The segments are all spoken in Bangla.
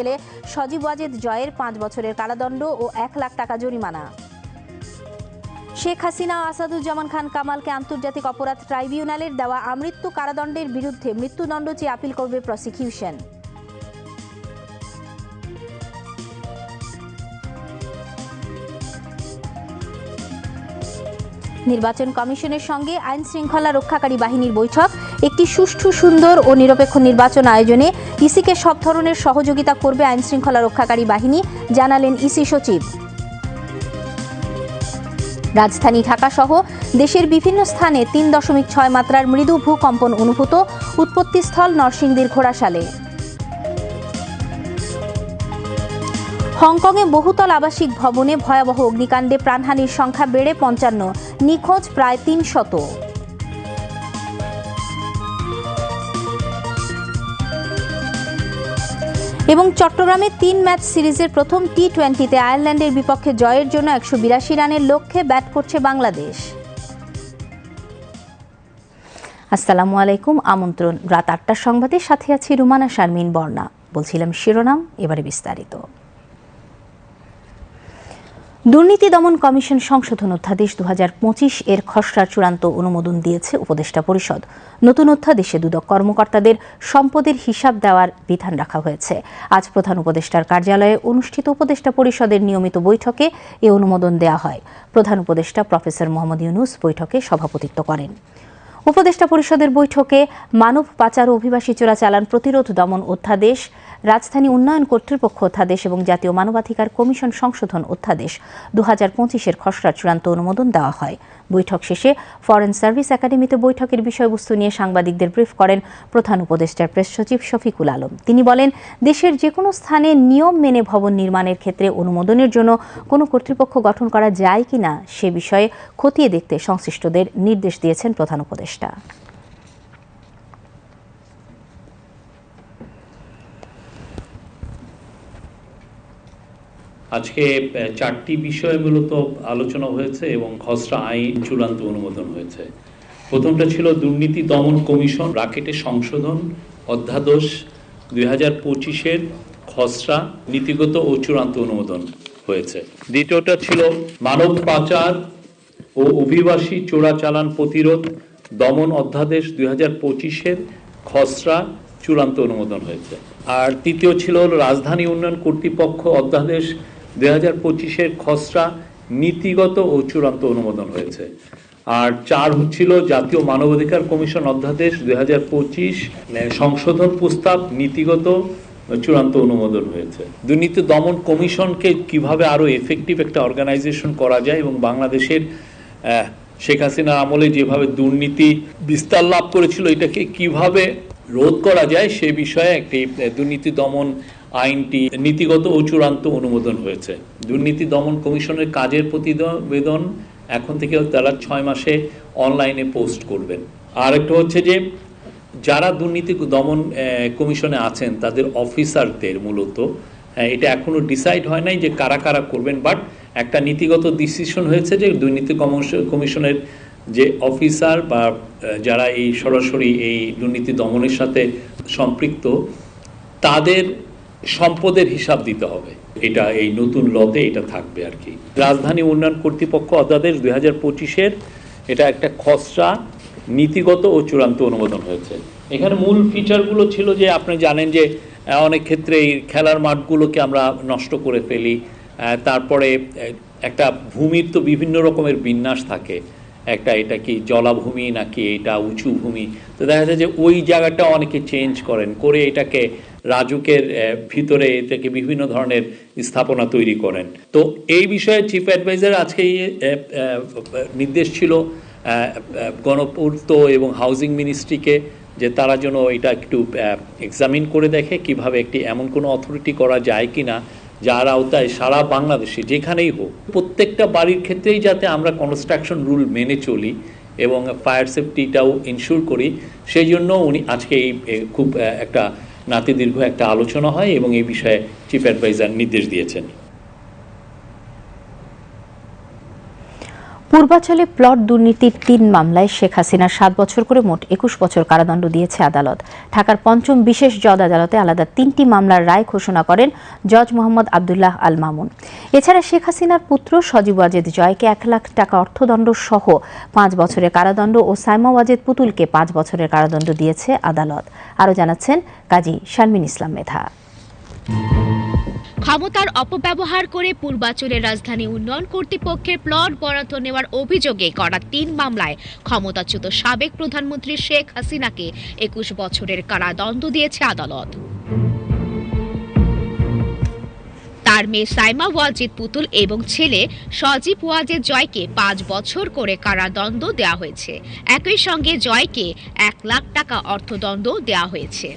পেলে সজীব ওয়াজেদ জয়ের পাঁচ বছরের কারাদণ্ড ও এক লাখ টাকা জরিমানা। শেখ হাসিনা, আসাদুজ্জামান খান, কামালকে আন্তর্জাতিক অপরাধ ট্রাইব্যুনালের দেওয়া আমৃত্যু কারাদণ্ডের বিরুদ্ধে মৃত্যুদণ্ড চেয়ে আপিল করবে প্রসিকিউশন। নির্বাচন কমিশনের সঙ্গে আইন শৃঙ্খলা রক্ষাকারী বাহিনীর বৈঠক। একটি সুষ্ঠু, সুন্দর ও নিরপেক্ষ নির্বাচন আয়োজনে ইসিকে সব ধরনের সহযোগিতা করবে আইন শৃঙ্খলা রক্ষাকারী বাহিনী, জানালেন ইসি সচিব। রাজধানী ঢাকা সহ দেশের বিভিন্ন স্থানে তিন দশমিক ছয় মাত্রার মৃদু ভূকম্পন অনুভূত উৎপত্তিস্থল নরসিংদীর ঘোড়াশালে। হংকংয়ে বহুতল আবাসিক ভবনে ভয়াবহ অগ্নিকাণ্ডে প্রাণহানির সংখ্যা বেড়ে পঞ্চান্ন, নিখোঁজ প্রায় তিন শত। এবং চট্টগ্রামে তিন ম্যাচ সিরিজের প্রথম টি টোয়েন্টিতে আয়ারল্যান্ডের বিপক্ষে জয়ের জন্য একশো বিরাশি রানের লক্ষ্যে ব্যাট করছে বাংলাদেশ। আসসালামু আলাইকুম, আমন্ত্রণ। রাত আটটার সংবাদের সাথে আছি রুমানা শারমিন বর্ণা বলছিলাম শিরোনাম, এবারে বিস্তারিত। দুর্নীতি দমন কমিশন সংশোধন অধ্যাদেশ দু হাজার পঁচিশ এর খসড়ার চূড়ান্ত অনুমোদন দিয়েছে উপদেষ্টা পরিষদ। নতুন অধ্যাদেশে দুদক কর্মকর্তাদের সম্পদের হিসাব দেওয়ার বিধান রাখা হয়েছে। আজ প্রধান উপদেষ্টার কার্যালয়ে অনুষ্ঠিত উপদেষ্টা পরিষদের নিয়মিত বৈঠকে এ অনুমোদন দেওয়া হয়। প্রধান উপদেষ্টা প্রফেসর মোহাম্মদ ইউনুস বৈঠকে সভাপতিত্ব করেন। উপদেষ্টা পরিষদের বৈঠকে মানব পাচার অভিবাসী চোরাচালান প্রতিরোধ দমন অধ্যাদেশ, রাজধানী উন্নয়ন কর্তৃপক্ষ অধ্যাদেশ এবং জাতীয় মানবাধিকার কমিশন সংশোধন অধ্যাদেশ। দু হাজার পঁচিশের খসড়ার চূড়ান্ত অনুমোদন দেওয়া হয়। বৈঠক শেষে ফরেন সার্ভিস একাডেমিতে বৈঠকের বিষয়বস্তু নিয়ে সাংবাদিকদের ব্রিফ করেন প্রধান উপদেষ্টার প্রেস সচিব শফিকুল আলম। তিনি বলেন, দেশের যে কোনো স্থানে নিয়ম মেনে ভবন নির্মাণের ক্ষেত্রে অনুমোদনের জন্য কোনো কর্তৃপক্ষ গঠন করা যায় কিনা সে বিষয়ে খতিয়ে দেখতে সংশ্লিষ্টদের নির্দেশ দিয়েছেন প্রধান উপদেষ্টা। আজকে চারটি বিষয় মূলত আলোচনা হয়েছে এবং খসড়া আইন চূড়ান্ত অনুমোদন হয়েছে। প্রথমটা ছিল দুর্নীতি দমন কমিশন রাকেটের সংশোধন অধ্যাদেশ দুই হাজার পঁচিশের খসড়া নীতিগত ও চূড়ান্ত অনুমোদন হয়েছে। দ্বিতীয়টা ছিল মানব পাচার ও অভিবাসী চোরাচালান প্রতিরোধ দমন অধ্যাদেশ দুই হাজার পঁচিশের খসড়া চূড়ান্ত অনুমোদন হয়েছে। আর তৃতীয় ছিল রাজধানী উন্নয়ন কর্তৃপক্ষ অধ্যাদেশ দুই হাজার পঁচিশের খসড়া নীতিগত ও চূড়ান্ত অনুমোদন হয়েছে। আর চার হচ্ছিল জাতীয় মানবাধিকার কমিশন অধ্যাদেশ দুই হাজার পঁচিশ সংশোধন প্রস্তাব নীতিগত চূড়ান্ত অনুমোদন হয়েছে। দুর্নীতি দমন কমিশনকে কীভাবে আরও এফেক্টিভ একটা অর্গানাইজেশন করা যায় এবং বাংলাদেশের শেখ হাসিনার আমলে যেভাবে দুর্নীতি বিস্তার লাভ করেছিল এটাকে কীভাবে রোধ করা যায় সে বিষয়ে একটি দুর্নীতি দমন আইনটি নীতিগত ও চূড়ান্ত অনুমোদন হয়েছে। দুর্নীতি দমন কমিশনের কাজের প্রতিবেদন এখন থেকে তারা ছয় মাসে অনলাইনে পোস্ট করবেন। আর একটা হচ্ছে যে যারা দুর্নীতি দমন কমিশনে আছেন তাদের অফিসারদের মূলত আহ, এটা এখনও ডিসাইড হয় নাই যে কারা কারা করবেন বাট একটা নীতিগত ডিসিশন হয়েছে যে দুর্নীতি কমিশনের যে অফিসার বা যারা এই সরাসরি এই দুর্নীতি দমনের সাথে সম্পৃক্ত, তাদের সম্পদের হিসাব দিতে হবে। এটা এই নতুন লতে এটা থাকবে আর কি। রাজধানী উন্নয়ন কর্তৃপক্ষ অধ্যাদেশ দুই হাজার পঁচিশের এটা একটা খসড়া, নীতিগত ও চূড়ান্ত অনুমোদন হয়েছে। এখানে মূল ফিচারগুলো ছিল যে আপনি জানেন যে অনেক ক্ষেত্রে এই খেলার মাঠগুলোকে আমরা নষ্ট করে ফেলি তারপরে একটা ভূমির তো বিভিন্ন রকমের বিন্যাস থাকে। একটা এটা কি জলাভূমি নাকি এটা উঁচু ভূমি? তো দেখা যায় যে ওই জায়গাটা অনেকে চেঞ্জ করেন, করে এটাকে রাজুকের ভিতরে এটাকে বিভিন্ন ধরনের স্থাপনা তৈরি করেন। তো এই বিষয়ে চিফ অ্যাডভাইজার আজকে নির্দেশ ছিল গণপূর্ত এবং হাউজিং মিনিস্ট্রিকে যে তারা যেন এটা একটু এক্সামিন করে দেখে কীভাবে একটি এমন কোনো অথরিটি করা যায় কিনা। যার আওতায় সারা বাংলাদেশে যেখানেই হোক প্রত্যেকটা বাড়ির ক্ষেত্রেই যাতে আমরা কনস্ট্রাকশন রুল মেনে চলি এবং ফায়ার সেফটিটাও ইনশিওর করি, সেই জন্য উনি আজকে এই খুব একটা নাতিদীর্ঘ একটা আলোচনা হয় এবং এই বিষয়ে চিফ অ্যাডভাইজার নির্দেশ দিয়েছেন। পূর্বাচলে প্লট দুর্নীতির তিন মামলায় শেখ হাসিনা সাত বছর করে মোট একুশ বছর কারাদণ্ড দিয়েছে আদালত। ঢাকার পঞ্চম বিশেষ জজ আদালতে আলাদা তিনটি মামলার রায় ঘোষণা করেন জজ মোহাম্মদ আবদুল্লাহ আল মামুন। এছাড়া শেখ হাসিনার পুত্র সজীব ওয়াজেদ জয়কে এক লাখ টাকা অর্থদণ্ড সহ পাঁচ বছরের কারাদণ্ড ও সাইমা ওয়াজেদ পুতুলকে পাঁচ বছরের কারাদণ্ড দিয়েছে আদালত। আরও জানাচ্ছেন কাজী শারমিন ইসলাম মেধা। ক্ষমতার অপব্যবহার করে পূর্বাঞ্চলের রাজধানী উন্নয়ন কর্তৃপক্ষের প্লট বরাদ্দ নেওয়ার অভিযোগে করা তিন মামলায় ক্ষমতাচ্যুত সাবেক প্রধানমন্ত্রী শেখ হাসিনাকে একুশ বছরের কারাদণ্ড দিয়েছে আদালত। তার মেয়ে সাইমা ওয়াজিদ পুতুল এবং ছেলে সজীব ওয়াজেদ জয়কে পাঁচ বছর করে কারাদণ্ড দেওয়া হয়েছে। একই সঙ্গে জয়কে এক লাখ টাকা অর্থদণ্ড দেওয়া হয়েছে।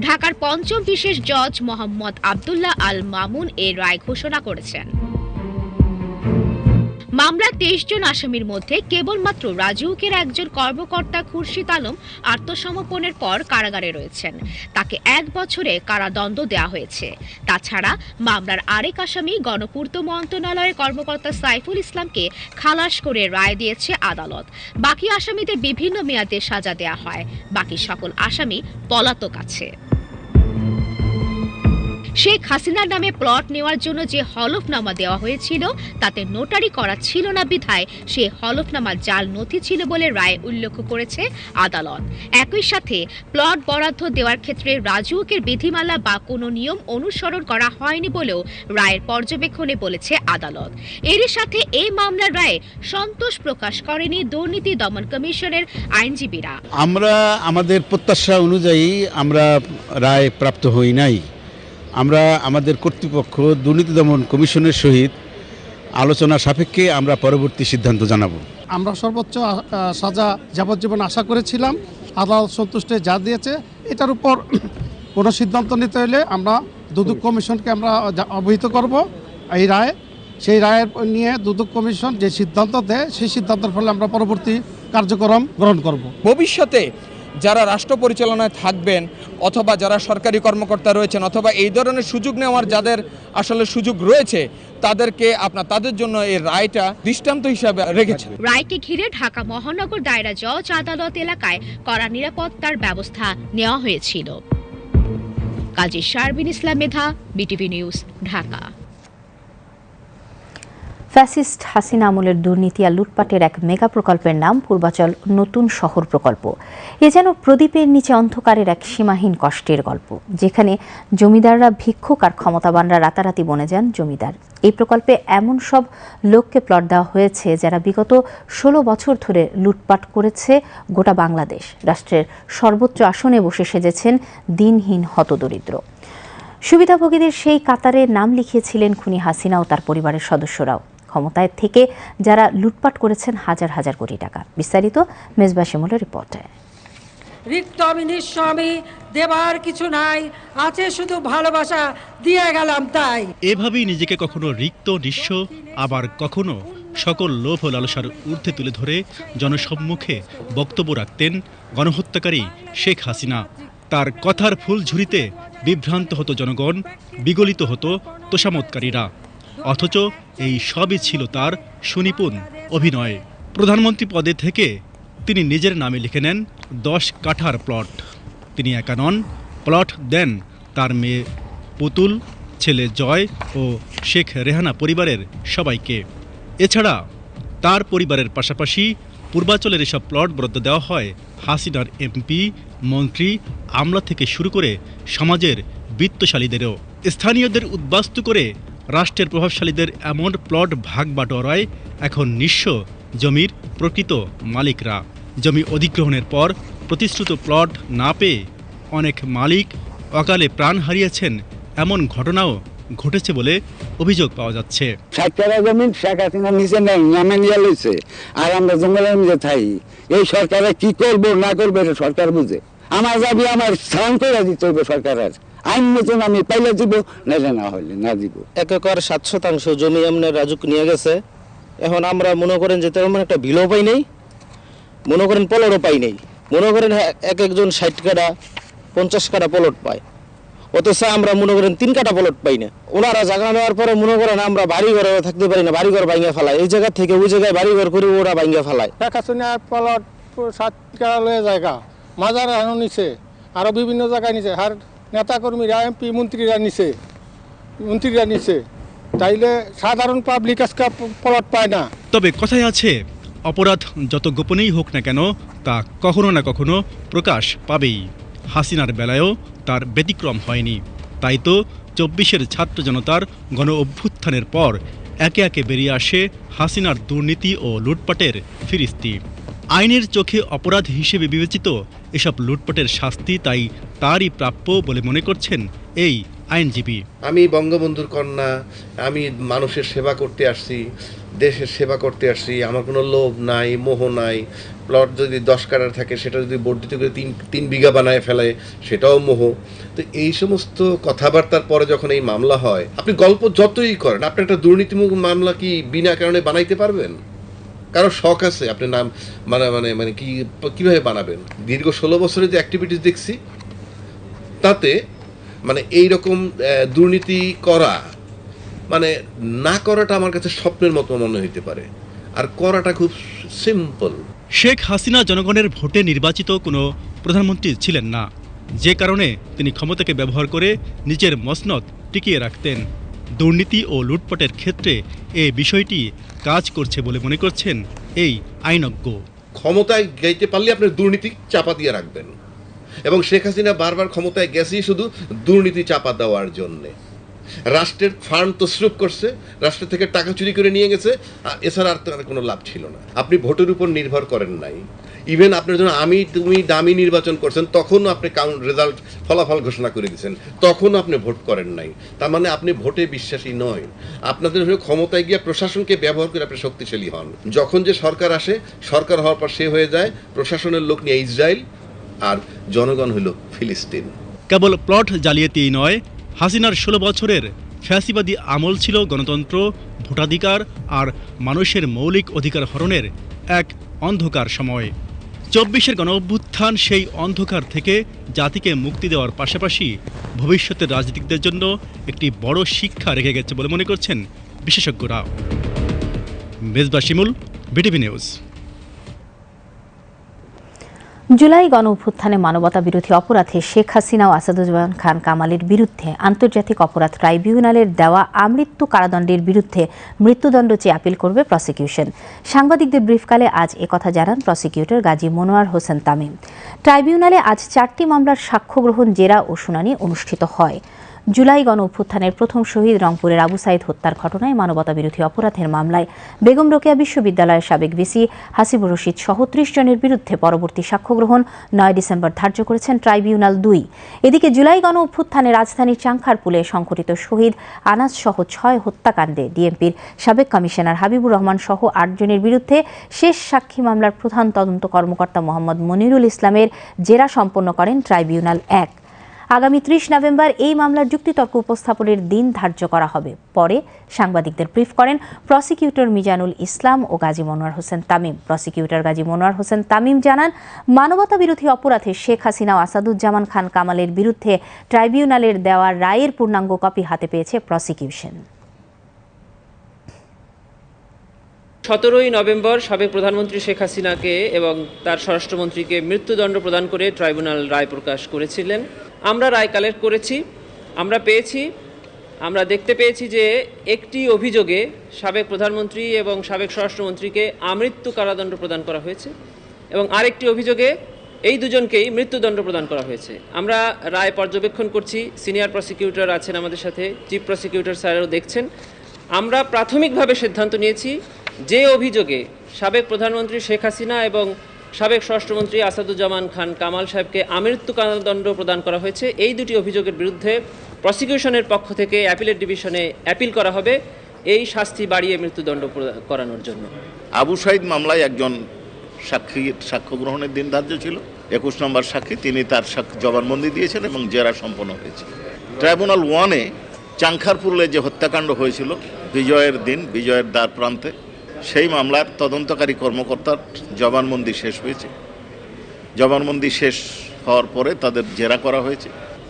ঢাকার পঞ্চম বিশেষ জজ মোহাম্মদ আবদুল্লাহ আল মামুন এ রায় ঘোষণা করেছেন। মামলার তেইশ জন আসামির মধ্যে কেবলমাত্র রাজউকের একজন কর্মকর্তা খুরশিদ আলম আত্মসমর্পণের পর কারাগারে রয়েছেন। তাকে এক বছরে কারাদণ্ড দেওয়া হয়েছে। তাছাড়া মামলার আরেক আসামি গণপূর্ত মন্ত্রণালয়ের কর্মকর্তা সাইফুল ইসলামকে খালাস করে রায় দিয়েছে আদালত। বাকি আসামিদের বিভিন্ন মেয়াদে সাজা দেওয়া হয়। বাকি সকল আসামি পলাতক আছে। শেখ হাসিনার নামে প্লট নেওয়ার জন্য যে হলফনামা দেওয়া হয়েছিল, তাতে নোটারি করা ছিল না বিধায় সে হলফনামা জাল নথি ছিল বলে রায় উল্লেখ করেছে আদালত। একই সাথে প্লট বরাদ্দ দেওয়ার ক্ষেত্রে রাজুকের বিধিমালা বা কোনো নিয়ম অনুসরণ করা হয়নি বলেও রায়ের পর্যবেক্ষণে বলেছে আদালত। এরই সাথে এই মামলার রায়ে সন্তোষ প্রকাশ করেনি দুর্নীতি দমন কমিশনের আইনজীবীরা। আমরা আমাদের প্রত্যাশা অনুযায়ী আমরা রায় প্রাপ্ত হই নাই। আমরা আমাদের কর্তৃপক্ষ দুর্নীতি দমন কমিশনের সহিত আলোচনা সাপেক্ষে আমরা পরবর্তী সিদ্ধান্ত জানাব। আমরা সর্বোচ্চ সাজা যাবজ্জীবন আশা করেছিলাম। আদালত সন্তুষ্টে যা দিয়েছে এটার উপর কোনো সিদ্ধান্ত নিতে হলে আমরা দুদক কমিশনকে আমরা অবহিত করব। এই রায় সেই রায়ের নিয়ে দুদক কমিশন যে সিদ্ধান্ত দেয় সেই সিদ্ধান্তের ফলে আমরা পরবর্তী কার্যক্রম গ্রহণ করব। ভবিষ্যতে যারা রাষ্ট্র পরিচালনায় থাকবেন অথবা যারা সরকারি কর্মকর্তা রয়েছেন অথবা এই ধরনের সুযোগ নেওয়ার যাদের আসলে সুযোগ রয়েছে, তাদেরকে আপনার তাদের জন্য এই রায়টা দৃষ্টান্ত হিসাবে রেখেছে। রায়কে ঘিরে ঢাকা মহানগর দায়রা জজ আদালত এলাকায় কড়া নিরাপত্তার ব্যবস্থা নেওয়া হয়েছিল। Kazi Sharbin Islam Medha, BTV news, Dhaka. Fascist Hasina আমলের দুর্নীতি আর লুটপাটের এক মেগা প্রকল্পের নাম পূর্বাচল নতুন শহর প্রকল্প। এ যেন প্রদীপের নিচে অন্ধকারের এক সীমাহীন কষ্টের গল্প, যেখানে জমিদাররা ভিক্ষুক আর ক্ষমতাবানরা রাতারাতি বনে যান জমিদার। এই প্রকল্পে এমন সব লোককে প্লট দেওয়া হয়েছে যারা বিগত ষোলো বছর ধরে লুটপাট করেছে গোটা বাংলাদেশ। রাষ্ট্রের সর্বোচ্চ আসনে বসে সেজেছেন দিনহীন হতদরিদ্র। সুবিধাভোগীদের সেই কাতারে নাম লিখিয়েছিলেন খুনি হাসিনা ও তার পরিবারের সদস্যরাও। ক্ষমতায় থেকে যারা লুটপাট করেছেন হাজার হাজার কোটি টাকা। বিস্তারিত মেজবা শিমুলের রিপোর্টে। রিক্ত আমি নিঃস্ব আমি দেবার কিছু নাই আছে শুধু ভালোবাসা দিয়ে গেলাম তাই। এভাবেই নিজেকে কখনো রিক্ত নিঃস্ব আবার কখনো সকল লোভ ও লালসার ঊর্ধ্বে তুলে ধরে জনসম্মুখে বক্তব্য রাখতেন গণহত্যাকারী শেখ হাসিনা। তার কথার ফুল ঝুরিতে বিভ্রান্ত হতো জনগণ বিগলিত হতো তোষামতকারীরা। অথচ এই সবই ছিল তার সুনিপুণ অভিনয়। প্রধানমন্ত্রী পদে থেকে তিনি নিজের নামে লিখে নেন, দশ কাঠার প্লট। তিনি একা নন, প্লট দেন তার মেয়ে পুতুল, ছেলে জয় ও শেখ রেহানা পরিবারের সবাইকে। এছাড়া তার পরিবারের পাশাপাশি পূর্বাচলের এসব প্লট বরাদ্দ দেওয়া হয় হাসিনার এমপি, মন্ত্রী, আমলা থেকে শুরু করে সমাজের বিত্তশালীদেরও। স্থানীয়দের উদ্বাস্তু করে রাষ্ট্রের প্রভাবশালীদের এমন প্লট ভাগ বাটোয়ারায় এখন নিঃস্ব জমির প্রকৃত মালিকরা। জমি অধিগ্রহণের পর প্রতিশ্রুত প্লট না পেয়ে অনেক মালিক অকালে প্রাণ হারিয়েছেন, এমন ঘটনাও ঘটেছে বলে অভিযোগ পাওয়া যাচ্ছে। আর আমরা জঙ্গলের মধ্যে থাই। এই সরকারে কি করব, না করব সরকার বুঝে। আমার যাবি আমার সালাম করে দিতে হইবে সরকারের। আইন মতন আমি পাইলে দিব না না হইলে না দিব। এক একর সাত শতাংশ জমি আপনার রাজুক নিয়ে গেছে। এখন আমরা মনে করেন যে তেমন একটা বিলও পাই নেই মনে করেন পলটও পাই নেই। মনে করেন হ্যাঁ, এক একজন ষাট কাটা পঞ্চাশ কাটা পলট পায়। অথচ আমরা মনে করেন তিন কাটা প্লট পাই না। ওনারা জায়গা নেওয়ার পরে মনে করেন আমরা বাড়ি ঘরে থাকতে পারি না বাড়ি ঘর ভাঙ্গা ফেলায়। এই জায়গা থেকে ওই জায়গায় বাড়ি ঘর করে ওরা ভাঙ্গা ফেলায়। দেখাশোনা প্লট সাত কালে জায়গা মাজার এখনও নিছে আরও বিভিন্ন জায়গায় নিছে। আর নেতাকর্মীরা, এমপি, মন্ত্রীরা নিছে। মন্ত্রীরা নিছে। তাইলে সাধারণ পাবলিক আজকে প্লট পায় না। তবে কথায় আছে, অপরাধ যত গোপনেই হোক না কেন, তা কখনো না কখনো প্রকাশ পাবেই। হাসিনার বেলায়ও তার ব্যতিক্রম হয়নি। তাই তো চব্বিশের ছাত্র জনতার গণ অভ্যুত্থানের পর একে একে বেরিয়ে আসে হাসিনার দুর্নীতি ও লুটপাটের ফিরিস্তি। আইনের চোখে অপরাধ হিসেবে বিবেচিত এসব লুটপাটের শাস্তি তাই তারই প্রাপ্য বলে মনে করছেন এই আইনজীবী। আমি বঙ্গবন্ধুর কন্যা, আমি মানুষের সেবা করতে আসছি, দেশের সেবা করতে আসছি, আমার কোনো লোভ নাই, মোহ নাই, প্লট যদি দশ কাটার থাকে, সেটা যদি বর্ধিত করে তিন তিন বিঘা বানায় ফেলে, সেটাও মোহ। তো এই সমস্ত কথাবার্তার পরে যখন এই মামলা হয়, আপনি গল্প যতই করেন আপনি একটা দুর্নীতিমূলক মামলা কি বিনা কারণে বানাইতে পারবেন? কারও শখ আছে? আপনি নাম মানে মানে মানে কি, কীভাবে বানাবেন? দীর্ঘ ষোলো বছরের যে অ্যাক্টিভিটিস দেখছি, তাতে মানে এই রকম দুর্নীতি করা মানে না করাটা আমার কাছে স্বপ্নের মতো মনে হইতে পারে। আর করাটা খুব সিম্পল শেখ হাসিনা জনগণের ভোটে নির্বাচিত কোনো প্রধানমন্ত্রী ছিলেন না। যে কারণে তিনি ক্ষমতাকে ব্যবহার করে নিজের মসনদ টিকিয়ে রাখতেন। দুর্নীতি ও লুটপাটের ক্ষেত্রে এ বিষয়টি কাজ করছে বলে মনে করছেন এই আইনজ্ঞ। ক্ষমতায় গাইতে পারলে আপনি দুর্নীতি চাপা দিয়ে রাখবেন। এবং শেখ হাসিনা বারবার ক্ষমতায় গেছি শুধু দুর্নীতি চাপা দেওয়ার জন্যে। রাষ্ট্রের ফান্ড তসরুপ করছে, রাষ্ট্র থেকে টাকা চুরি করে নিয়ে গেছে এছাড়া আর তার কোনো লাভ ছিল না। আপনি ভোটের উপর নির্ভর করেন নাই। ইভেন আপনার জন্য আমি, তুমি দামি নির্বাচন করছেন, তখনও আপনি কাউন্ট রেজাল্ট ফলাফল ঘোষণা করে দিয়েছেন। তখনও আপনি ভোট করেন নাই। তার মানে আপনি ভোটে বিশ্বাসী নয়। আপনাদের ক্ষমতায় গিয়ে প্রশাসনকে ব্যবহার করে আপনি শক্তিশালী হন। যখন যে সরকার আসে, সরকার হওয়ার পর সে হয়ে যায়, প্রশাসনের লোক নিয়ে ইসরায়েল আর জনগণ হইল ফিলিস্তিন। কেবল প্লট জালিয়াতিই নয় হাসিনার ষোলো বছরের ফ্যাসিবাদী আমল ছিল গণতন্ত্র, ভোটাধিকার আর মানুষের মৌলিক অধিকার হরণের এক অন্ধকার সময়। চব্বিশের গণ অভ্যুত্থান সেই অন্ধকার থেকে জাতিকে মুক্তি দেওয়ার পাশাপাশি ভবিষ্যতের রাজনীতিকদের জন্য একটি বড় শিক্ষা রেখে গেছে বলে মনে করছেন বিশেষজ্ঞরা। Mezba Shimul, BTV news. July গণ অভ্যুত্থানে মানবতা বিরোধী অপরাধে শেখ হাসিনা ও আসাদুজ্জামান খান কামালের বিরুদ্ধে আন্তর্জাতিক অপরাধ ট্রাইব্যুনালের দেওয়া আমৃত্যু কারাদণ্ডের বিরুদ্ধে মৃত্যুদণ্ড চেয়ে আপিল করবে প্রসিকিউশন। সাংবাদিকদের ব্রিফকালে আজ একথা জানান প্রসিকিউটর গাজী মনোয়ার হোসেন তামিম। ট্রাইব্যুনালে আজ চারটি মামলার সাক্ষ্য গ্রহণ জেরা ও শুনানি অনুষ্ঠিত হয়। জুলাই গণ অভ্যুত্থানের প্রথম শহীদ রংপুরের আবু সাইদ হত্যার ঘটনায় মানবতা বিরোধী অপরাধের মামলায় বেগম রোকেয়া বিশ্ববিদ্যালয়ের সাবেক ভিসি হাসিবুর রশিদ সহ ত্রিশ জনের বিরুদ্ধে পরবর্তী সাক্ষ্য গ্রহণ নয় ডিসেম্বর ধার্য করেছেন ট্রাইব্যুনাল দুই। এদিকে জুলাই গণ অভ্যুত্থানে রাজধানীর চাংখারপুলে সংঘটিত শহীদ আনাস সহ ছয় হত্যাকাণ্ডে ডিএমপির সাবেক কমিশনার হাবিবুর রহমান সহ আটজনের বিরুদ্ধে শেষ সাক্ষী মামলার প্রধান তদন্ত কর্মকর্তা মোহাম্মদ মনিরুল ইসলামের জেরা সম্পন্ন করেন ট্রাইব্যুনাল এক। আগামী ত্রিশ নভেম্বর এই মামলার যুক্তিতর্ক উপস্থাপনের দিন ধার্য করা হবে। পরে সাংবাদিকদের ব্রিফ করেন প্রসিকিউটর মিজানুল ইসলাম ও গাজী মনোয়ার হোসেন তামিম। প্রসিকিউটর গাজী মনোয়ার হোসেন তামিম জানান মানবতা বিরোধী অপরাধে শেখ হাসিনা আসাদুজ্জামান খান কামালের বিরুদ্ধে ট্রাইব্যুনালের দেওয়া রায়ের পূর্ণাঙ্গ কপি হাতে পেয়েছে প্রসিকিউশন। সতেরোই নভেম্বর সাবেক প্রধানমন্ত্রী শেখ হাসিনাকে এবং তার স্বরাষ্ট্রমন্ত্রীকে মৃত্যুদণ্ড প্রদান করে ট্রাইব্যুনাল রায় প্রকাশ করেছিলেন। আমরা রায় কালেক্ট করেছি, আমরা পেয়েছি, আমরা দেখতে পেয়েছি যে একটি অভিযোগে সাবেক প্রধানমন্ত্রী এবং সাবেক স্বরাষ্ট্রমন্ত্রীকে আমৃত্যু কারাদণ্ড প্রদান করা হয়েছে এবং আরেকটি অভিযোগে এই দুজনকেই মৃত্যুদণ্ড প্রদান করা হয়েছে। আমরা রায় পর্যবেক্ষণ করছি, সিনিয়র প্রসিকিউটর আছেন আমাদের সাথে, চিফ প্রসিকিউটর স্যারও দেখছেন। আমরা প্রাথমিকভাবে সিদ্ধান্ত নিয়েছি, যে অভিযোগে সাবেক প্রধানমন্ত্রী শেখ হাসিনা এবং সাবেক স্বরাষ্ট্রমন্ত্রী আসাদুজ্জামান খান কামাল সাহেবকে আমৃত্যু কারাদণ্ড প্রদান করা হয়েছে। এই দুটি অভিযোগের বিরুদ্ধে প্রসিকিউশনের পক্ষ থেকে অ্যাপিলেট ডিভিশনে অ্যাপিল করা হবে এই শাস্তি বাড়িয়ে মৃত্যুদণ্ড করানোর জন্য। আবু সাইদ মামলায় একজন সাক্ষী, সাক্ষ্য গ্রহণের দিন ধার্য ছিল। একুশ নম্বর সাক্ষী, তিনি তার জবানবন্দি দিয়েছেন এবং জেরা সম্পন্ন হয়েছে। ট্রাইব্যুনাল ওয়ানে চাংখারপুরে যে হত্যাকাণ্ড হয়েছিল, বিজয়ের দিন, বিজয়ের দ্বার প্রান্তে সেই মামলার তদন্তকারী কর্মকর্তার জবানবন্দি শেষ হয়েছে। জবানবন্দি শেষ হওয়ার পরে তাদের জেরা করা হয়েছে।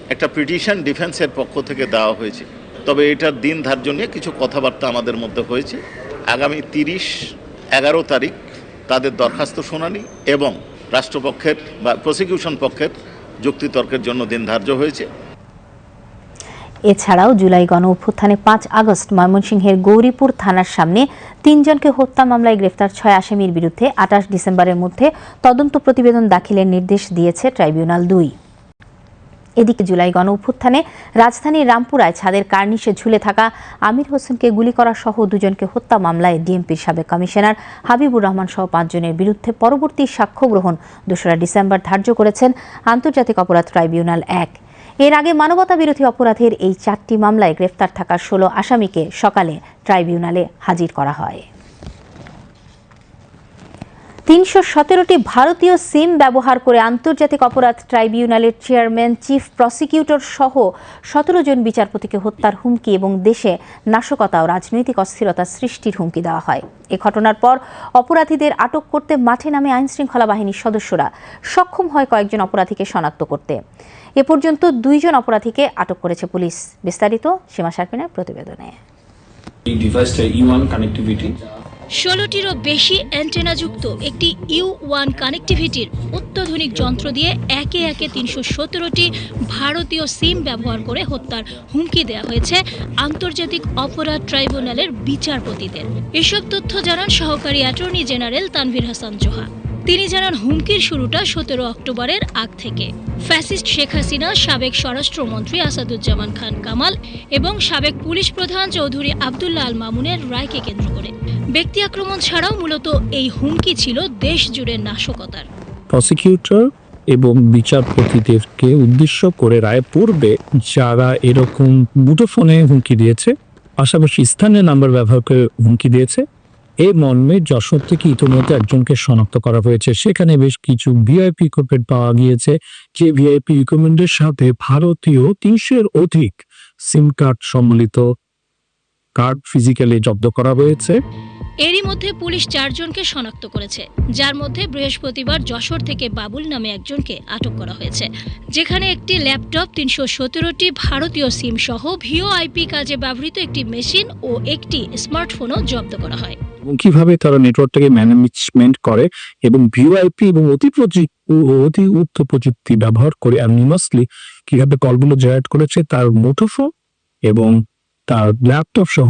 একটা পিটিশন ডিফেন্সের পক্ষ থেকে দেওয়া হয়েছে। তবে এটার দিন ধার্য নিয়ে কিছু কথাবার্তা আমাদের মধ্যে হয়েছে। আগামী তিরিশ, এগারো তারিখ তাদের দরখাস্ত শুনানি এবং রাষ্ট্রপক্ষের বা প্রসিকিউশন পক্ষের যুক্তিতর্কের জন্য দিন ধার্য হয়েছে। এছাড়াও জুলাই গণ অভ্যুত্থানে পাঁচ আগস্ট ময়মনসিংহের গৌরীপুর থানার সামনে তিনজনকে হত্যা মামলায় গ্রেফতার ছয় আসামির বিরুদ্ধে আঠাশ ডিসেম্বরের মধ্যে তদন্ত প্রতিবেদন দাখিলের নির্দেশ দিয়েছে ট্রাইব্যুনাল দুই। এদিকে জুলাই গণ অভ্যুত্থানে রাজধানীর রামপুরায় ছাদের কার্নিশে ঝুলে থাকা আমির হোসেনকে গুলি করা সহ দুজনকে হত্যা মামলায় ডিএমপির সাবেক কমিশনার হাবিবুর রহমান সহ পাঁচজনের বিরুদ্ধে পরবর্তী সাক্ষ্য গ্রহণ দোসরা ডিসেম্বর ধার্য করেছেন আন্তর্জাতিক অপরাধ ট্রাইব্যুনাল এক। এর আগে মানবতা বিরোধী অপরাধের এই চারটি মামলায় গ্রেফতার থাকা ষোলো আসামিকে সকালে ট্রাইব্যুনালে হাজির করা হয়। তিনশো সতেরোটি ভারতীয় সিম ব্যবহার করে আন্তর্জাতিক অপরাধ ট্রাইব্যুনালের চেয়ারম্যান, চিফ প্রসিকিউটর সহ সতেরো জন বিচারপতিকে হত্যার হুমকি এবং দেশে নাশকতা ও রাজনৈতিক অস্থিরতা সৃষ্টির হুমকি দেওয়া হয়। এ ঘটনার পর অপরাধীদের আটক করতে মাঠে নামে আইনশৃঙ্খলা বাহিনীর সদস্যরা সক্ষম হয় কয়েকজন অপরাধীকে শনাক্ত করতে। এ পর্যন্ত দুইজন অপরাধীকে আটক করেছে পুলিশ। বিস্তারিত সীমা সার্পিনের প্রতিবেদনে। ষোলোটিরও বেশি অ্যান্টেনাযুক্ত একটি ইউ ওয়ান কানেক্টিভিটির অত্যাধুনিক যন্ত্র দিয়ে একে একে তিনশো সতেরোটি ভারতীয় সিম ব্যবহার করে হত্যার হুমকি দেওয়া হয়েছে আন্তর্জাতিক অপরাধ ট্রাইব্যুনালের বিচারপতিদের। এসব তথ্য জানান সহকারী অ্যাটর্নি জেনারেল তানভীর হাসান জোহা। তিনি জানান, হুমকির শুরুটা সতেরো অক্টোবরের আগ থেকে। ফ্যাসিস্ট শেখ হাসিনা, সাবেক স্বরাষ্ট্রমন্ত্রী আসাদুজ্জামান খান কামাল এবং সাবেক পুলিশ প্রধান চৌধুরী আবদুল্লাহ আল মামুনের রায়কে কেন্দ্র করে। ব্যক্তি আক্রমণ ছাড়াও মূলত এই হুমকি ছিল দেশ জুড়ে নাশকতার। প্রসিকিউটর এবং বিচারপতিদেরকে উদ্দেশ্য করে রায় পূর্বে যারা এরকম মুঠোফোনে হুমকি দিয়েছে, পাশাপাশি স্থানীয় নাম্বার ব্যবহার করে হুমকি দিয়েছে এই মর্মে যশোর থেকে ইতিমধ্যে একজনকে শনাক্ত করা হয়েছে। সেখানে বেশ কিছু ভিআইপি ইকুইপমেন্ট পাওয়া গিয়েছে, যে ভিআইপি ইকুইপমেন্টের সাথে ভারতীয় তিনশোর অধিক সিম কার্ড সম্মিলিত কার্ড ফিজিক্যালি জব্দ করা হয়েছে। এরই মধ্যে পুলিশ চারজনকে শনাক্ত করেছে, যার মধ্যে বৃহস্পতিবার যশোর থেকে বাবুল নামে একজনকে আটক করা হয়েছে, যেখানে একটি ল্যাপটপ, তিনশো সতেরোটি ভারতীয় সিম সহ ভিওআইপি কাজে ব্যবহৃত একটি মেশিন ও একটি স্মার্টফোনও জব্দ করা হয়। এবং কীভাবে তারা নেটওয়ার্কটাকে ম্যানেজমেন্ট করে এবং ভিওআইপি এবং অতি অতি উচ্চ প্রযুক্তি ব্যবহার করে অ্যানিমাসলি কীভাবে কলগুলো জেনারেট করেছে, তার মুঠোফোন এবং তার ল্যাপটপ সহ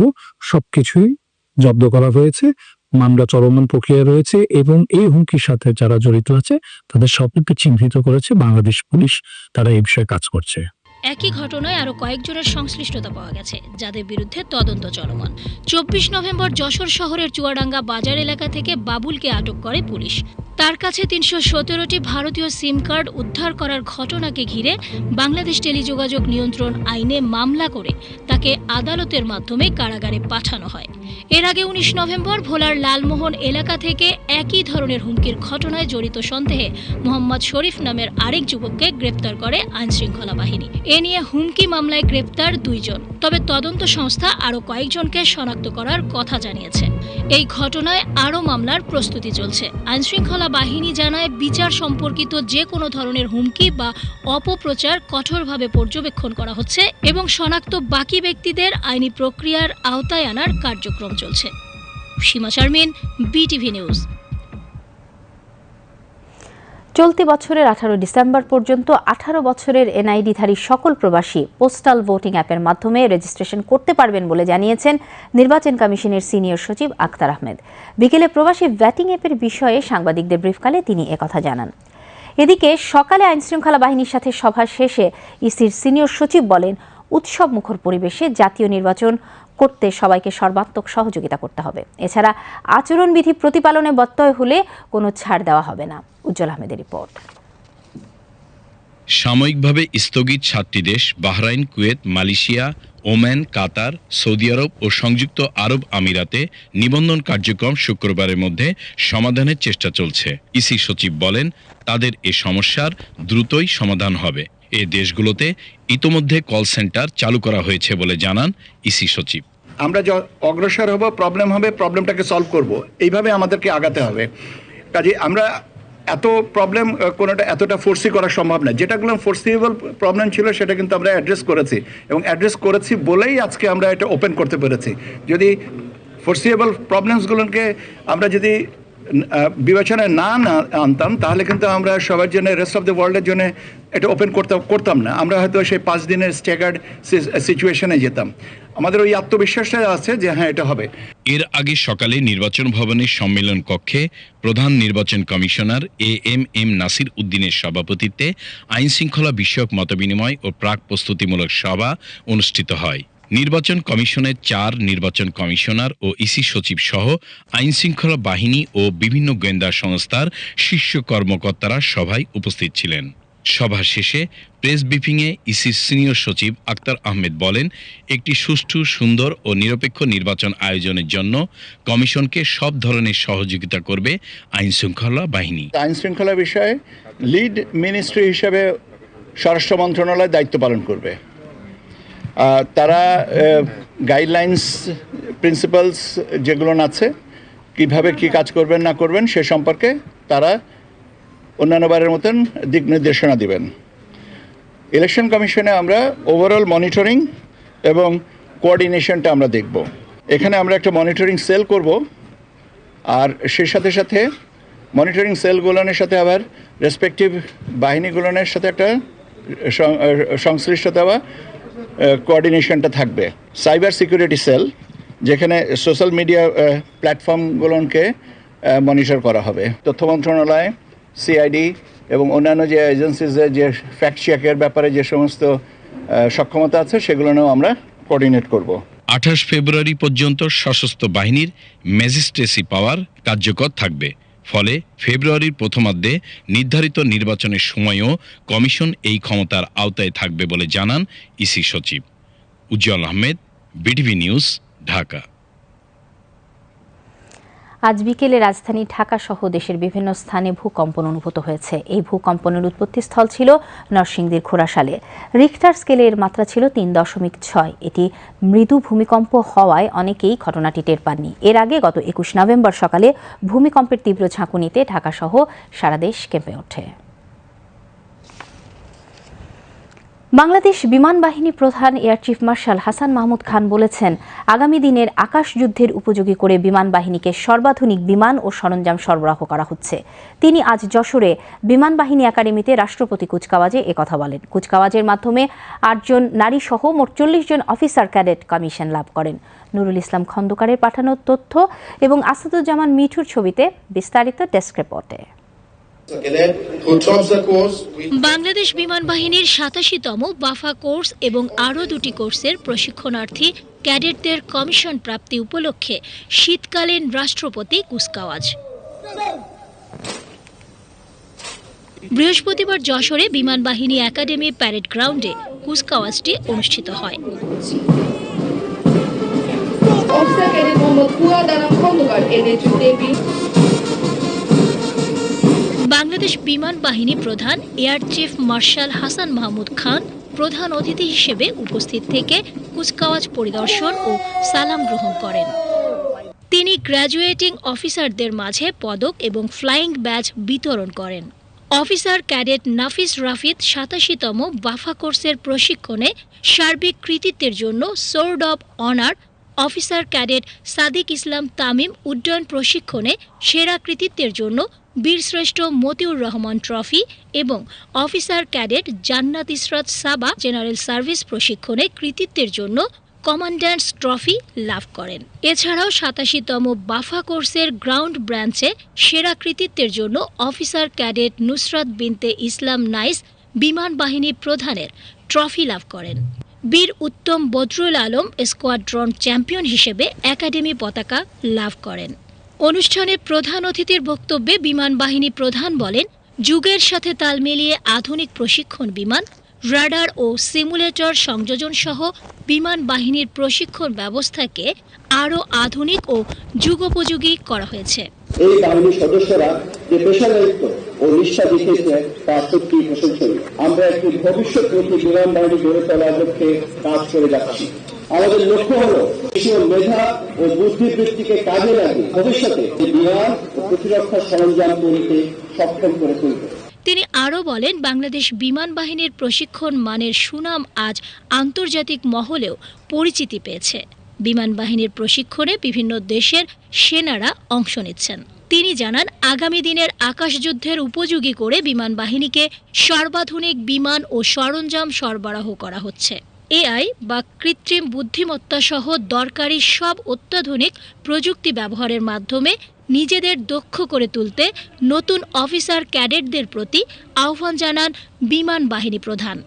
সবকিছুই জব্দ করা হয়েছে, মামলা চলমান প্রক্রিয়া রয়েছে এবং এই হুমকির সাথে যারা জড়িত আছে, তাদের সবকে চিহ্নিত করেছে বাংলাদেশ পুলিশ। তারা এই বিষয়ে কাজ করছে। একই ঘটনায় আরও কয়েকজনের সংশ্লিষ্টতা পাওয়া গেছে, যাদের বিরুদ্ধে তদন্ত চলমান। চব্বিশ নভেম্বর যশোর শহরের চুয়াডাঙ্গা বাজার এলাকা থেকে বাবুলকে আটক করে পুলিশ। তার কাছে তিনশো সতেরোটি ভারতীয় সিম কার্ড উদ্ধার করার ঘটনাকে ঘিরে বাংলাদেশ টেলিযোগাযোগ নিয়ন্ত্রণ আইনে মামলা করে তাকে আদালতের মাধ্যমে কারাগারে পাঠানো হয়। এর আগে উনিশ নভেম্বর ভোলার লালমোহন এলাকা থেকে একই ধরনের হুমকির ঘটনায় জড়িত সন্দেহে মোহাম্মদ শরীফ নামের আরেক যুবককে গ্রেপ্তার করে আইনশৃঙ্খলা বাহিনী। এ নিয়ে হুমকি মামলায় গ্রেপ্তার দুইজন, তবে তদন্ত সংস্থা আরও কয়েকজনকে শনাক্ত করার কথা জানিয়েছে। এই ঘটনায় আরও মামলার প্রস্তুতি চলছে। আইনশৃঙ্খলা বাহিনী জানায়, বিচার সম্পর্কিত যে কোনো ধরনের হুমকি বা অপপ্রচার কঠোরভাবে পর্যবেক্ষণ করা হচ্ছে এবং শনাক্ত বাকি ব্যক্তিদের আইনি প্রক্রিয়ার আওতায় আনার কার্যক্রম চলছে। Seema Sharmin, BTV news. চলতি বছরের আঠারো ডিসেম্বর পর্যন্ত আঠারো বছরের এনআইডিধারী সকল প্রবাসী পোস্টাল ভোটিং অ্যাপের মাধ্যমে রেজিস্ট্রেশন করতে পারবেন বলে জানিয়েছেন নির্বাচন কমিশনের সিনিয়র সচিব আক্তার আহমেদ। বিকেলে প্রবাসী ভ্যাটিং অ্যাপের বিষয়ে সাংবাদিকদের ব্রিফকালে তিনি একথা জানান। এদিকে সকালে আইনশৃঙ্খলা বাহিনীর সাথে সভা শেষে ইসির সিনিয়র সচিব বলেন উৎসব মুখর পরিবেশে জাতীয় নির্বাচন করতে সবাইকে সর্বাত্মক সহযোগিতা করতে হবে। এছাড়া আচরণবিধি প্রতিপালনে ব্যত্যয় হলে কোনো ছাড় দেওয়া হবে না। উজ্জ্বল আহমেদের রিপোর্ট। সাময়িকভাবে স্থগিত সাতটি দেশ, Bahrain, Kuwait, Malaysia, Oman, Qatar, Saudi Arab ও সংযুক্ত আরব আমিরাতে নিবন্ধন কার্যক্রম শুক্রবারের মধ্যে সমাধানের চেষ্টা চলছে। ইসি সচিব বলেন, তাদের এ সমস্যার দ্রুতই সমাধান হবে। এ দেশগুলোতে ইতোমধ্যে কল সেন্টার চালু করা হয়েছে বলে জানান ইসি সচিব। আমরা অগ্রসর হব প্রবলেম হবে প্রবলেমটাকে সলভ করব। এইভাবে আমাদেরকে আগাতে হবে। কাজে আমরা এত প্রবলেম কোনোটা এতটা ফোর্সি করা সম্ভব না। যেটাগুলো ফোর্সিবল প্রবলেম ছিল, সেটা কিন্তু আমরা অ্যাড্রেস করেছি। এবং অ্যাড্রেস করেছি বলেই আজকে আমরা এটা ওপেন করতে পেরেছি। যদি ফোর্সিয়েবল প্রবলেমসগুলোকে আমরা যদি বিবেচনায় না না আনতাম, তাহলে কিন্তু আমরা সবার জন্য রেস্ট অফ দ্য ওয়ার্ল্ডের জন্য এটা ওপেন করতাম করতাম না। আমরা হয়তো সেই পাঁচ দিনের স্ট্যাগার্ড সিচুয়েশনে যেতাম। আমাদের ওই আত্মবিশ্বাসটা আছে যে হ্যাঁ এটা হবে। এর আগে সকালে নির্বাচন ভবনের সম্মেলন কক্ষে প্রধান নির্বাচন commissioner A M M Nasir উদ্দিনের সভাপতিত্বে আইন শৃঙ্খলা বিষয়ক মতবিনিময় ও প্রাক প্রস্তুতিমূলক সভা অনুষ্ঠিত হয়। নির্বাচন কমিশনের চার নির্বাচন কমিশনার ও ইসি সচিব সহ আইনশৃঙ্খলা বাহিনী ও বিভিন্ন গোয়েন্দা সংস্থার শীর্ষ কর্মকর্তারা সভায় উপস্থিত ছিলেন। সভা শেষে প্রেস ব্রিফিংয়ে ইসির সিনিয়র সচিব আক্তার আহমেদ বলেন, একটি সুষ্ঠু, সুন্দর ও নিরপেক্ষ নির্বাচন আয়োজনের জন্য কমিশনকে সব ধরনের সহযোগিতা করবে আইন শৃঙ্খলা বাহিনী। আইন শৃঙ্খলা বিষয়ে লিড মিনিস্ট্রি হিসেবে স্বরাষ্ট্র মন্ত্রণালয় দায়িত্ব পালন করবে। তারা গাইডলাইন্স প্রিন্সিপালস যেগুলো আছে, কীভাবে কি কাজ করবেন, না করবেন, সে সম্পর্কে তারা অন্যান্য বারের মতন দিক নির্দেশনা দিবেন। ইলেকশন কমিশনে আমরা ওভারঅল মনিটরিং এবং কোঅর্ডিনেশনটা আমরা দেখব। এখানে আমরা একটা মনিটরিং সেল করব, আর সেই সাথে সাথে মনিটরিং সেলগুলোনের সাথে আবার রেসপেক্টিভ বাহিনীগুলোনের সাথে একটা সংশ্লিষ্টতা বা কোঅর্ডিনেশনটা থাকবে। সাইবার সিকিউরিটি সেল যেখানে সোশ্যাল মিডিয়া প্ল্যাটফর্মগুলোকে মনিটর করা হবে। তথ্য মন্ত্রণালয় সিআইডি এবং অন্যান্য যে এজেন্সিজের যে ফ্যাক্ট চেকের ব্যাপারে যে সমস্ত সক্ষমতা আছে, সেগুলো আমরা কোঅর্ডিনেট করব। আঠাশ ফেব্রুয়ারি পর্যন্ত সশস্ত্র বাহিনীর ম্যাজিস্ট্রেসি পাওয়ার কার্যকর থাকবে। ফলে ফেব্রুয়ারির প্রথমার্ধে নির্ধারিত নির্বাচনের সময়ও কমিশন এই ক্ষমতার আওতায় থাকবে বলে জানান ইসি সচিব। Ujjal Ahmed, BTV news, Dhaka. আজ বিকেলে রাজধানী ঢাকা সহ দেশের বিভিন্ন স্থানে ভূকম্পন অনুভূত হয়েছে। এই ভূকম্পনের উৎপত্তিস্থল ছিল নরসিংদীর খোরাশালে স্কেলে এর মাত্রা ছিল তিন দশমিক ছয়। এটি মৃদু ভূমিকম্প হওয়ায় অনেকেই ঘটনাটি টের পাননি। এর আগে গত একুশ নভেম্বর সকালে ভূমিকম্পের তীব্র ঝাঁকুনিতে ঢাকা সহ সারা দেশ কেঁপে ওঠে। বাংলাদেশ বিমান বাহিনী প্রধান air chief marshal Hasan Mahmud Khan বলেছেন, আগামী দিনের আকাশ যুদ্ধের উপযোগী করে বিমান বাহিনীকে সর্বাধুনিক বিমান ও সরঞ্জাম সরবরাহ করা হচ্ছে। তিনি আজ যশোরে বিমান বাহিনী একাডেমিতে রাষ্ট্রপতি কুচকাওয়াজে একথা বলেন। কুচকাওয়াজের মাধ্যমে আটজন নারী সহ মোট চল্লিশ জন অফিসার ক্যাডেট কমিশন লাভ করেন। নুরুল ইসলাম খন্দকারের পাঠানো তথ্য এবং আসাদুজ্জামান মিঠুর ছবিতে বিস্তারিত ডেস্ক রিপোর্টে। বাংলাদেশ বিমান বাহিনীর সাতাশিতম বাফা কোর্স এবং আরও দুটি কোর্সের প্রশিক্ষণার্থী ক্যাডেটদের কমিশন প্রাপ্তি উপলক্ষে শীতকালীন রাষ্ট্রপতি কুচকাওয়াজ। বৃহস্পতিবার যশোরে বিমান বাহিনী একাডেমি প্যারেড গ্রাউন্ডে কুচকাওয়াজটি অনুষ্ঠিত হয়। অফিসার ক্যাডেট মোহাম্মদ খন্দকার বাংলাদেশ বিমান বাহিনী প্রধান air chief marshal Hasan Mahmud Khan প্রধান অতিথি হিসেবে উপস্থিত থেকে কুচকাওয়াজ পরিদর্শন ও সালাম গ্রহণ করেন। তিনি গ্র্যাজুয়েটিং অফিসারদের মাঝে পদক এবং ফ্লাইং ব্যাজ বিতরণ করেন। অফিসার ক্যাডেট নাফিস রাফিদ সাতাশিতম বাফা কোর্সের প্রশিক্ষণে সার্বিক কৃতিত্বের জন্য sword of honour officer cadet Sadiq Islam Tamim উড্ডয়ন প্রশিক্ষণে সেরা কৃতিত্বের জন্য বীরশ্রেষ্ঠ মতিউর রহমান ট্রফি এবং অফিসার ক্যাডেট জান্নাত ইসরাত সাবা জেনারেল সার্ভিস প্রশিক্ষণে কৃতিত্বের জন্য কমান্ড্যান্টস ট্রফি লাভ করেন। এছাড়াও সাতাশিতম বাফা কোর্সের গ্রাউন্ড ব্রাঞ্চে সেরা কৃতিত্বের জন্য officer cadet Nusrat Binte Islam nice বিমান বাহিনী প্রধানের ট্রফি লাভ করেন। বীর উত্তম বদরুল আলম স্কোয়াড্রন চ্যাম্পিয়ন হিসেবে একাডেমি পতাকা লাভ করেন। অনুষ্ঠানে প্রধান অতিথির বক্তব্যে বিমান বাহিনী প্রধান বলেন, যুগের সাথে তাল মিলিয়ে আধুনিক প্রশিক্ষণ বিমান রাডার ও সিমুলেটর সংযোজন সহ বিমান বাহিনীর প্রশিক্ষণ ব্যবস্থাকে আরও আধুনিক ও যুগোপযোগী করা হয়েছে। এই বাহিনীর সদস্যরা যে ও দেখিয়েছে তা সত্যি প্রশংসনীয়। আমরা একটি বিমান বাহিনী গড়ে তোলার লক্ষ্যে কাজ করে যাচ্ছি। আমাদের লক্ষ্য হলো দেশীয় মেধা ও বুদ্ধিবৃত্তিকে কাজে লাগিয়ে ভবিষ্যতে বিমান ও প্রতিরক্ষা সরঞ্জাম তৈরিতে সক্ষম করে তুলবে তিনি আরও বলেন, বাংলাদেশ বিমান বাহিনীর প্রশিক্ষণ মানের সুনাম আজ আন্তর্জাতিক মহলেও পরিচিতি পেয়েছে। বিমান বাহিনীর প্রশিক্ষণে বিভিন্ন দেশের সেনারা অংশ নিচ্ছেন। তিনি জানান, আগামী দিনের আকাশযুদ্ধের উপযোগী করে বিমান বাহিনীকে সর্বাধুনিক বিমান ও সরঞ্জাম সরবরাহ করা হচ্ছে। এআই বা কৃত্রিম বুদ্ধিমত্তা সহ দরকারি সব অত্যাধুনিক প্রযুক্তি ব্যবহারের মাধ্যমে নিজেদের দক্ষ করে তুলতে নতুন অফিসার ক্যাডেটদের প্রতি আহ্বান জানান বিমান বাহিনী প্রধান।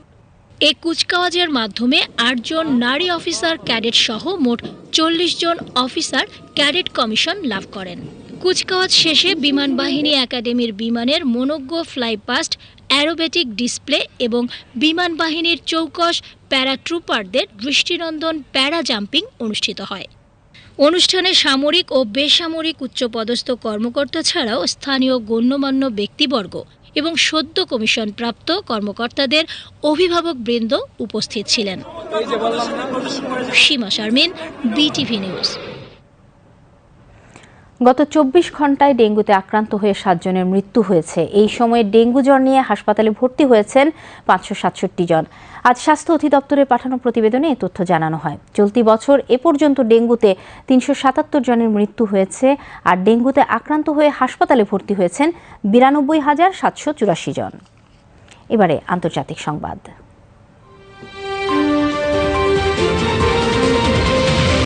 এ কুচকাওয়াজের মাধ্যমে আটজন নারী অফিসার ক্যাডেট সহ মোট চল্লিশ জন অফিসার ক্যাডেট কমিশন লাভ করেন। কুচকাওয়াজ শেষে বিমান বাহিনী একাডেমির বিমানের মনোজ্ঞ ফ্লাইপাস্ট, অ্যারোবেটিক ডিসপ্লে এবং বিমান বাহিনীর চৌকস প্যারাট্রুপারদের দৃষ্টিনন্দন প্যারা জাম্পিং অনুষ্ঠিত হয়। অনুষ্ঠানে সামরিক ও বেসামরিক উচ্চপদস্থ কর্মকর্তা ছাড়াও স্থানীয় গণ্যমান্য ব্যক্তিবর্গ এবং সদ্য কমিশন প্রাপ্ত কর্মকর্তাদের অভিভাবক বৃন্দ উপস্থিত ছিলেন। Seema Sharmin BTV news. গত চব্বিশ ঘন্টায় ডেঙ্গুতে আক্রান্ত হয়ে সাতজনের মৃত্যু হয়েছে। এই সময়ে ডেঙ্গু জ্বর নিয়ে হাসপাতালে ভর্তি হয়েছেন পাঁচশো সাতষট্টি জন। আজ স্বাস্থ্য অধিদপ্তরের পাঠানো প্রতিবেদনে এ তথ্য জানানো হয়। চলতি বছর এ পর্যন্ত ডেঙ্গুতে তিনশো সাতাত্তর জনের মৃত্যু হয়েছে আর ডেঙ্গুতে আক্রান্ত হয়ে হাসপাতালে ভর্তি হয়েছেন বিরানব্বই হাজার সাতশো চুরাশি জন। এবারে আন্তর্জাতিক সংবাদ।